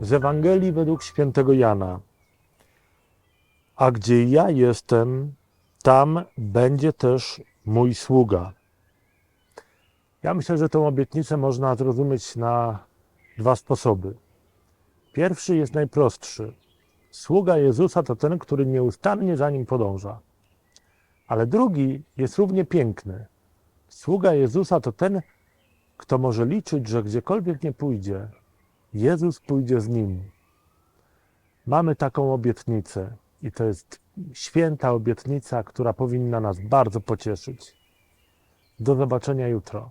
z Ewangelii według świętego Jana. A gdzie ja jestem, tam będzie też mój sługa. Ja myślę, że tę obietnicę można zrozumieć na dwa sposoby. Pierwszy jest najprostszy. Sługa Jezusa to ten, który nieustannie za nim podąża. Ale drugi jest równie piękny. Sługa Jezusa to ten, kto może liczyć, że gdziekolwiek nie pójdzie, Jezus pójdzie z nim. Mamy taką obietnicę i to jest święta obietnica, która powinna nas bardzo pocieszyć. Do zobaczenia jutro.